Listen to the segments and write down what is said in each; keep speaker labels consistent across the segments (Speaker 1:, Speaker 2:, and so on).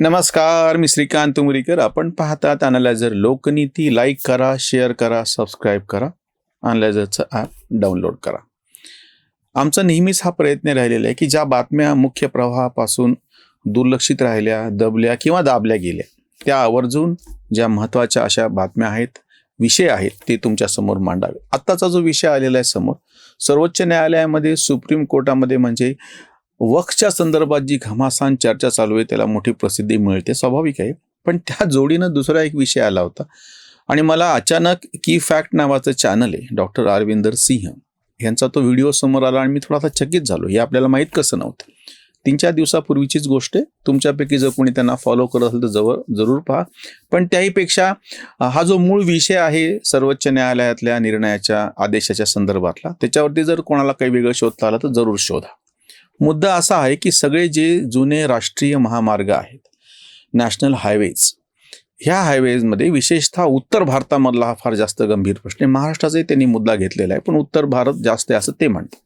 Speaker 1: नमस्कार मी श्रीकांत तुमरीकर आपण पाहतात अनालायझर लोकनीती. लाईक करा शेअर करा सबस्क्राईब करा. अनालायझरचं ॲप डाउनलोड करा. आमचा नेहमीच हा प्रयत्न राहिलेला आहे की ज्या बातम्या मुख्य प्रवाहापासून दुर्लक्षित राहिल्या दबल्या किंवा दाबल्या गेल्या त्या आवर्जून ज्या महत्त्वाच्या अशा बातम्या आहेत विषय आहेत ते तुमच्यासमोर मांडावे. आत्ताचा जो विषय आलेला आहे समोर सर्वोच्च न्यायालयामध्ये सुप्रीम कोर्टामध्ये म्हणजे वक्सच्या संदर्भात जी घमासान चर्चा चालू आहे त्याला मोठी प्रसिद्धी मिळते स्वाभाविक आहे. पण त्या जोडीनं दुसरा एक विषय आला होता. आणि मला अचानक की फॅक्ट नावाचं चॅनल आहे डॉक्टर अरविंदर सिंह यांचा तो व्हिडिओ समोर आला आणि मी थोडासा चकित झालो. हे आपल्याला माहीत कसं नव्हतं. तीन चार दिवसापूर्वीचीच गोष्ट आहे. तुमच्यापैकी जर कोणी त्यांना फॉलो करत असेल तर जवळ जरूर पहा. पण त्याहीपेक्षा हा जो मूळ विषय आहे सर्वोच्च न्यायालयातल्या निर्णयाच्या आदेशाच्या संदर्भातला त्याच्यावरती जर कोणाला काही वेगळं शोधता आलं तर जरूर शोधा. मुद्दा असा आहे की सगळे जे जुने राष्ट्रीय महामार्ग आहेत नॅशनल हायवेज ह्या हायवेजमध्ये विशेषतः उत्तर भारतामधला हा फार जास्त गंभीर प्रश्न आहे. महाराष्ट्राचाही त्यांनी मुद्दा घेतलेला आहे पण उत्तर भारत जास्त आहे असं ते म्हणतात.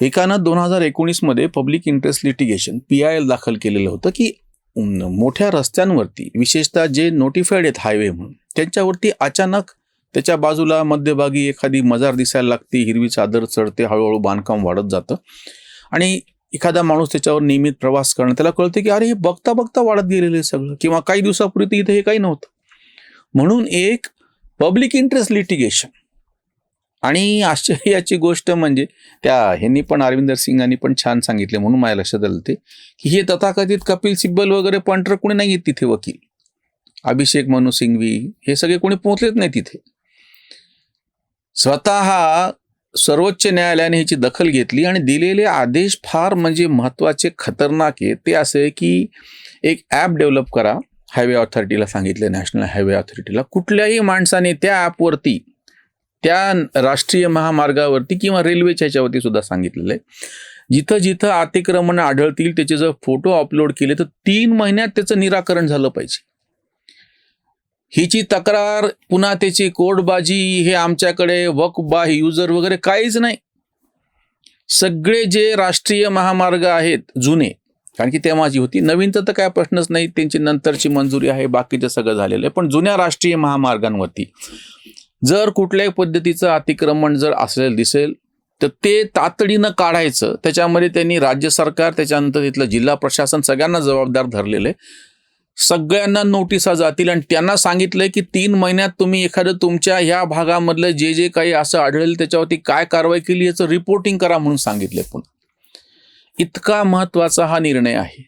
Speaker 1: एकानं दोन हजार एकोणीसमध्ये public interest litigation P I L दाखल केलेलं होतं की मोठ्या रस्त्यांवरती विशेषतः जे नोटिफाईड आहेत हायवे म्हणून त्यांच्यावरती अचानक त्याच्या बाजूला मध्यभागी एखादी मजार दिसायला लागते हिरवी चादर चढते हळूहळू बांधकाम वाढत जातं. आणि एखादा माणूस त्याच्यावर नियमित प्रवास करणं त्याला कळतं की अरे हे बघता बघता वाढत गेलेलं आहे सगळं. किंवा काही दिवसापूर्वी इथे हे काही नव्हतं. म्हणून एक पब्लिक इंटरेस्ट लिटिगेशन आणि आश्चर्याची गोष्ट म्हणजे त्या ह्यांनी पण अरविंदर सिंगांनी पण छान सांगितले म्हणून माझ्या लक्षात आलं ते की हे तथाकथित कपिल सिब्बल वगैरे पंटर कोणी नाही आहेत तिथे वकील. अभिषेक मनु सिंघवी हे सगळे कोणी पोहोचलेच नाही तिथे. स्वतः सर्वोच्च न्यायालयाने ह्याची दखल घेतली आणि दिलेले आदेश फार म्हणजे महत्त्वाचे खतरनाक आहे ते असे की एक ॲप डेव्हलप करा. हायवे ऑथॉरिटीला सांगितले नॅशनल हायवे ऑथॉरिटीला. कुठल्याही माणसाने त्या ॲपवरती त्या राष्ट्रीय महामार्गावरती किंवा रेल्वेच्या ह्याच्यावरती सुद्धा सांगितलेलं आहे. जिथं जिथं अतिक्रमण आढळतील त्याचे जर फोटो अपलोड केले तर तीन महिन्यात त्याचं निराकरण झालं पाहिजे. हिची तक्रार पुन्हा त्याची कोर्टबाजी हे आमच्याकडे वकबा युजर वगैरे काहीच नाही. सगळे जे राष्ट्रीय महामार्ग आहेत जुने कारण की तेव्हाची होती. नवीन तर काय प्रश्नच नाही त्यांची नंतरची मंजुरी आहे बाकीचं सगळं झालेलं आहे. पण जुन्या राष्ट्रीय महामार्गांवरती जर कुठल्याही पद्धतीचं अतिक्रमण जर असलेलं दिसेल तर ते तातडीनं काढायचं. त्याच्यामध्ये त्यांनी राज्य सरकार त्याच्यानंतर तिथलं जिल्हा प्रशासन सगळ्यांना जबाबदार धरलेलं आहे. सगळ्यांना नोटिसा जातील आणि त्यांना सांगितलंय की तीन महिन्यात तुम्ही एखादं तुमच्या ह्या भागामधलं जे जे काही असं आढळेल त्याच्यावरती काय कारवाई केली याचं रिपोर्टिंग करा म्हणून सांगितले पुन्हा. इतका महत्त्वाचा हा निर्णय आहे.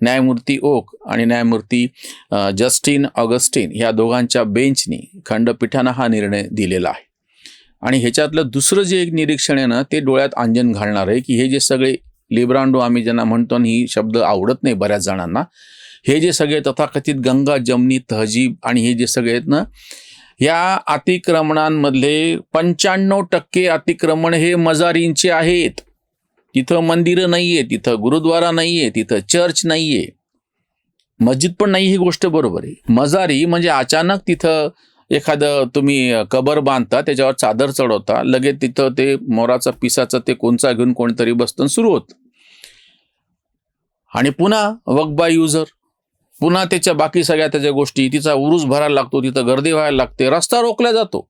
Speaker 1: न्यायमूर्ती ओक आणि न्यायमूर्ती जस्टिन ऑगस्टिन या दोघांच्या बेंचनी खंडपीठानं हा निर्णय दिलेला आहे. आणि ह्याच्यातलं दुसरं जे एक निरीक्षण आहे ना ते डोळ्यात अंजन घालणार आहे की हे जे सगळे लिब्रांडो आम्ही ज्यांना म्हणतो आणि ही शब्द आवडत नाही बऱ्याच जणांना हे जे सगळे तथाकथित गंगा जमनी तहजीब आणि हे जे सगळे आहेत ना या अतिक्रमणांमधले पंच्याण्णव टक्के अतिक्रमण हे मजारींचे आहेत. तिथं मंदिरं नाही आहे तिथं गुरुद्वारा नाही आहे तिथं चर्च नाही आहे मस्जिद पण नाही ही गोष्ट बरोबर आहे. मजारी म्हणजे अचानक तिथं एखादं तुम्ही कबर बांधता त्याच्यावर चादर चढवता लगेच तिथं ते मोराचा पिसाचा ते कोणचा घेऊन कोणतरी बसतं सुरू होतं. आणि पुन्हा वकबा युजर. पुन्हा त्याच्या बाकी सगळ्या त्याच्या गोष्टी तिचा उरूस भरायला लागतो तिथं गर्दी व्हायला लागते रस्ता रोखला जातो.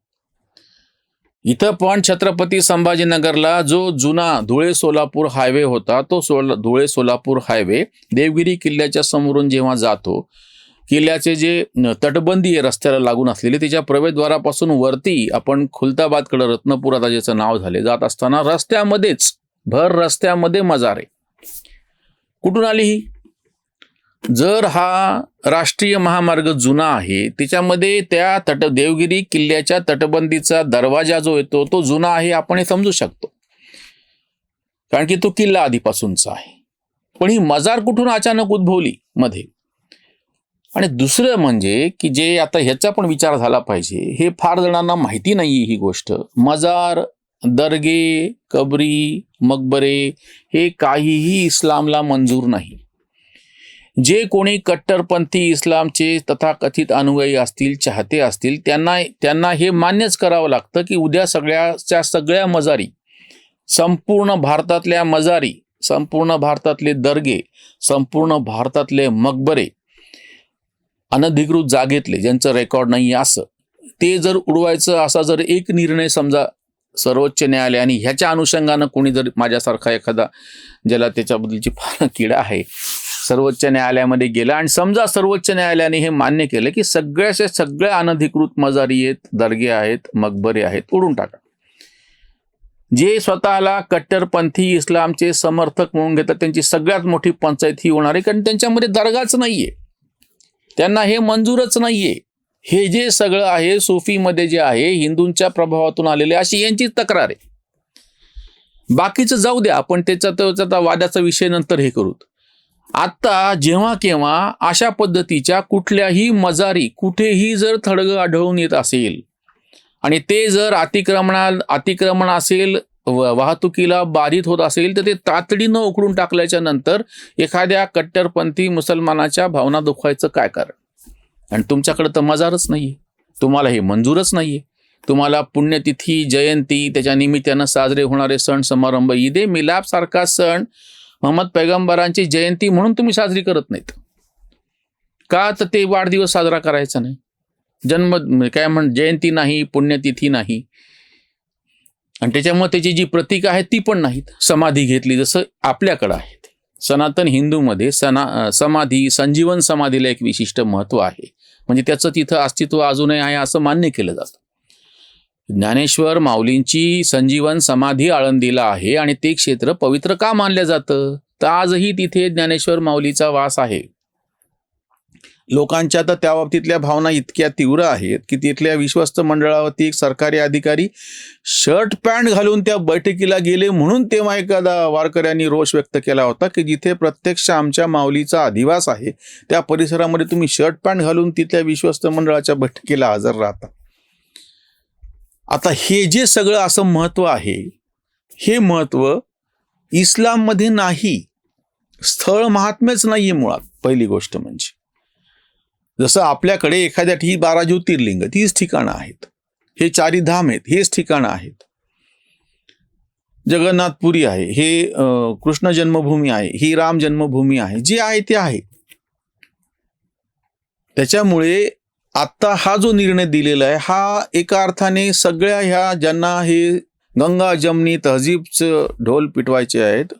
Speaker 1: इथं पण छत्रपती संभाजीनगरला जो जुना धुळे सोलापूर हायवे होता तो सोला धुळे सोलापूर हायवे देवगिरी किल्ल्याच्या समोरून जेव्हा जातो किल्ल्याचे जे तटबंदी आहे रस्त्याला लागून असलेले त्याच्या प्रवेशद्वारापासून वरती आपण खुलताबादकडे रत्नपूर आता ज्याचं नाव झाले. जात असताना रस्त्यामध्येच भर रस्त्यामध्ये मजार आहे. कुठून आली ही? जर हा राष्ट्रीय महामार्ग जुना आहे त्याच्यामध्ये त्या तट देवगिरी किल्ल्याच्या तटबंदीचा दरवाजा जो येतो तो जुना आहे आपण हे समजू शकतो. कारण की तो किल्ला आधीपासूनचा आहे. पण ही मजार कुठून अचानक उद्भवली? मध्ये. आणि दुसरं म्हणजे की जे आता ह्याचा पण विचार झाला पाहिजे हे फार जणांना माहिती नाही ही गोष्ट. मजार दर्गे कबरी मकबरे हे काहीही इस्लामला मंजूर नाही. जे कोणी कट्टरपंथी इस्लामचे तथाकथित अनुयायी असतील चाहते असतील त्यांना त्यांना हे मान्यच करावं लागतं की उद्या सगळ्याच्या सगळ्या मजारी संपूर्ण भारतातल्या मजारी संपूर्ण भारतातले दर्गे संपूर्ण भारतातले मकबरे अनधिकृत जागेतले ज्यांचं रेकॉर्ड नाही असं ते जर उडवायचं असा जर एक निर्णय समजा सर्वोच्च न्यायालयाने ह्याच्या अनुषंगानं कोणी जर माझ्यासारखा एखादा ज्याला त्याच्याबद्दलची फार किडा आहे सर्वोच्च न्यायालयामध्ये गेला आणि समजा सर्वोच्च न्यायालयाने हे मान्य केलं की सगळ्याचे सगळे अनधिकृत मजारी आहेत दर्गे आहेत मकबरे आहेत उडून टाका. जे स्वतःला कट्टरपंथी इस्लामचे समर्थक म्हणून घेतात त्यांची सगळ्यात मोठी पंचायत ही होणार आहे कारण त्यांच्यामध्ये दर्गाच नाहीये. त्यांना हे मंजूरच नाहीये. हे जे सगळं आहे सोफीमध्ये जे आहे हिंदूंच्या प्रभावातून आलेले अशी यांची तक्रार आहे. बाकीचं जाऊ द्या आपण त्याचा त्याचा वादाचा विषय नंतर हे करूत आत्ता जेव्हा केव्हा अशा पद्धतीच्या कुठल्याही मजारी कुठेही जर थडगं आढळून येत असेल आणि ते जर अतिक्रमणा अतिक्रमण असेल व- वाहतुकीला बाधित होत असेल तर ते तातडीनं उकडून टाकल्याच्या नंतर एखाद्या कट्टरपंथी मुसलमानाच्या भावना दुखवायचं काय कारण? आणि तुमच्याकडे तर मजारच नाहीये. तुम्हाला हे मंजूरच नाहीये. तुम्हाला पुण्यतिथी जयंती त्याच्या निमित्तानं साजरे होणारे सण समारंभ ईदे मिलाप सारखा सण मोहम्मद पैगंबरांची जयंती म्हणून तुम्ही साजरी करत नाहीत. का तर ते वाढदिवस साजरा करायचा नाही? जन्म म्हणजे काय म्हण जयंती नाही पुण्यतिथी नाही. आणि त्याच्यामुळे त्याची जी प्रतीक आहेत ती पण नाहीत. समाधी घेतली जसं आपल्याकडं आहे सनातन हिंदूमध्ये सना समाधी संजीवन समाधीला एक विशिष्ट महत्त्व आहे. म्हणजे त्याचं तिथं अस्तित्व अजूनही आहे असं मान्य केलं जातं. ज्ञानेश्वर माऊलींची संजीवन समाधी आळंदीला आहे आणि ते क्षेत्र पवित्र का मानलं जातं? तर आजही तिथे ज्ञानेश्वर माऊलीचा वास आहे. लोकांच्या तर त्या बाबतीतल्या भावना इतक्या तीव्र आहेत की तिथल्या विश्वस्त मंडळावरती एक सरकारी अधिकारी शर्ट पॅन्ट घालून त्या बैठकीला गेले म्हणून तेव्हा एखादा वारकऱ्यांनी रोष व्यक्त केला होता की जिथे प्रत्यक्ष आमच्या माऊलीचा अधिवास आहे त्या परिसरामध्ये तुम्ही शर्ट पॅन्ट घालून तिथल्या विश्वस्त मंडळाच्या बैठकीला हजर राहता. आता हे जे सगळं असं महत्त्व आहे हे महत्त्व इस्लाममध्ये नाही स्थळ महात्म्यच नाहीये मुळात पहिली गोष्ट म्हणजे. जसं आपल्याकडे एखाद्या ठिकाणी बारा ज्योतिर्लिंग तीच ठिकाणं आहेत. हे चारी धाम आहेत हेच ठिकाणं आहेत. जगन्नाथपुरी आहे हे कृष्ण जन्मभूमी आहे ही राम जन्मभूमी आहे जे आहे ते आहे. त्याच्यामुळे आत्ता हा जो निर्णय दिलेला आहे हा एका अर्थाने सगळ्या ह्या ज्यांना हे गंगा जमनी तहजीबचं ढोल पिटवायचे आहेत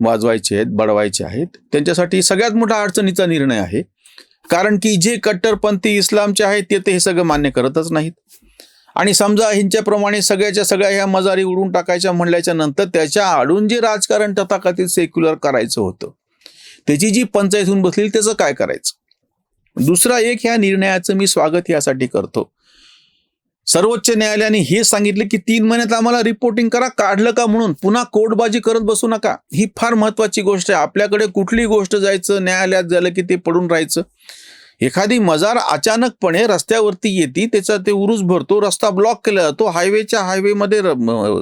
Speaker 1: वाजवायचे आहेत बडवायचे आहेत त्यांच्यासाठी सगळ्यात मोठा अडचणीचा निर्णय आहे. कारण की जे कट्टरपंथी इस्लामचे आहेत ते ते हे सगळं मान्य करतच नाहीत. आणि समजा ह्यांच्याप्रमाणे सगळ्याच्या सगळ्या ह्या मजारी उडून टाकायच्या म्हणल्याच्या नंतर त्याच्या आडून जे राजकारण तथाकथित सेक्युलर करायचं होतं त्याची जी पंचायत होऊन बसली त्याचं काय करायचं? दुसरा एक ह्या निर्णयाचं मी स्वागत यासाठी करतो. सर्वोच्च न्यायालयाने हे सांगितले की तीन महिन्यात आम्हाला रिपोर्टिंग करा काढलं का म्हणून? पुन्हा कोर्टबाजी करत बसू नका. ही फार महत्वाची गोष्ट आहे. आपल्याकडे कुठली गोष्ट जायचं न्यायालयात झालं की ते पडून राहायचं? एखादी मजार अचानकपणे रस्त्यावरती येते त्याचा ते उरूस भरतो रस्ता ब्लॉक केला जातो हायवेच्या हायवेमध्ये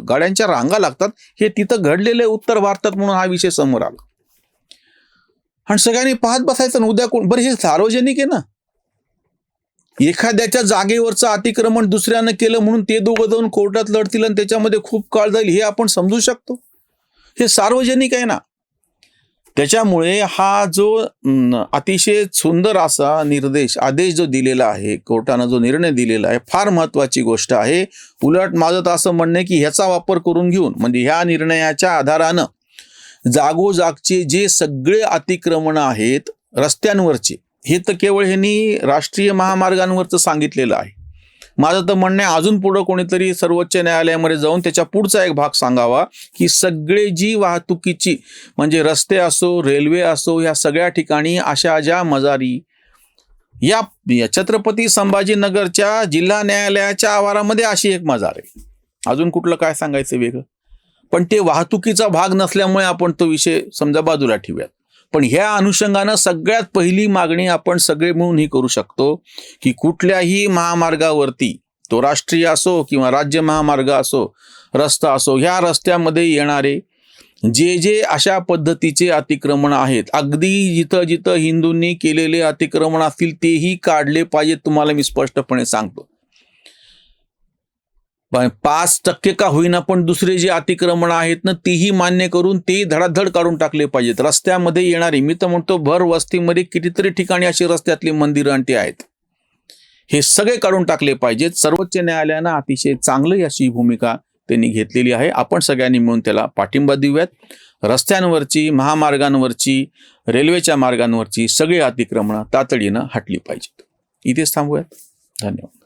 Speaker 1: गाड्यांच्या रांगा लागतात. हे तिथं घडलेले उत्तर भारतात म्हणून हा विषय समोर आला. आणि सगळ्यांनी पाहत बसायचं ना उद्या कोण बरं हे सार्वजनिक आहे ना. एखाद्याच्या जागेवरचं अतिक्रमण दुसऱ्यानं केलं म्हणून ते दोघं जाऊन कोर्टात लढतील आणि त्याच्यामध्ये खूप काळ जाईल हे आपण समजू शकतो. हे सार्वजनिक आहे ना. त्याच्यामुळे हा जो अतिशय सुंदर असा निर्देश आदेश जो दिलेला आहे कोर्टानं जो निर्णय दिलेला आहे फार महत्त्वाची गोष्ट आहे. उलट माझं तर असं म्हणणं आहे की ह्याचा वापर करून घेऊन म्हणजे ह्या निर्णयाच्या आधारानं जागोजागचे जे सगळे अतिक्रमण आहेत रस्त्यांवरचे हे तर केवळ ह्यांनी राष्ट्रीय महामार्गांवरचं सांगितलेलं आहे. माझं तर म्हणणं आहे अजून पुढं कोणीतरी सर्वोच्च न्यायालयामध्ये जाऊन त्याच्या पुढचा एक भाग सांगावा की सगळे जी वाहतुकीची म्हणजे रस्ते असो रेल्वे असो ह्या सगळ्या ठिकाणी अशा ज्या मजारी या या छत्रपती संभाजीनगरच्या जिल्हा न्यायालयाच्या आवारामध्ये अशी एक मजार आहे. अजून कुठलं काय सांगायचं वेगळं? पण ते वाहतुकीचा भाग नसल्यामुळे आपण तो विषय समजा बाजूला ठेवूयात. पण ह्या अनुषंगानं सगळ्यात पहिली मागणी आपण सगळे मिळून ही करू शकतो की कुठल्याही महामार्गावरती तो राष्ट्रीय असो किंवा राज्य महामार्ग असो रस्ता असो ह्या रस्त्यामध्ये येणारे जे जे अशा पद्धतीचे अतिक्रमण आहेत अगदी जिथं जिथं हिंदूंनी केलेले अतिक्रमण असतील तेही काढले पाहिजेत तुम्हाला मी स्पष्टपणे सांगतो. पाच टक्के का होईना पण दुसरे जे अतिक्रमण आहेत ना तीही मान्य करून ते धडाधड काढून टाकले पाहिजेत. रस्त्यामध्ये येणारी मी तर म्हणतो भर वस्तीमध्ये कितीतरी ठिकाणी अशी रस्त्यातली मंदिरं आणि ते आहेत. हे सगळे काढून टाकले पाहिजेत. सर्वोच्च न्यायालयानं अतिशय चांगली अशी भूमिका त्यांनी घेतलेली आहे. आपण सगळ्यांनी मिळून त्याला पाठिंबा देऊयात. रस्त्यांवरची महामार्गांवरची रेल्वेच्या मार्गांवरची सगळी अतिक्रमणं तातडीनं हटली पाहिजेत. इथेच थांबूयात. धन्यवाद.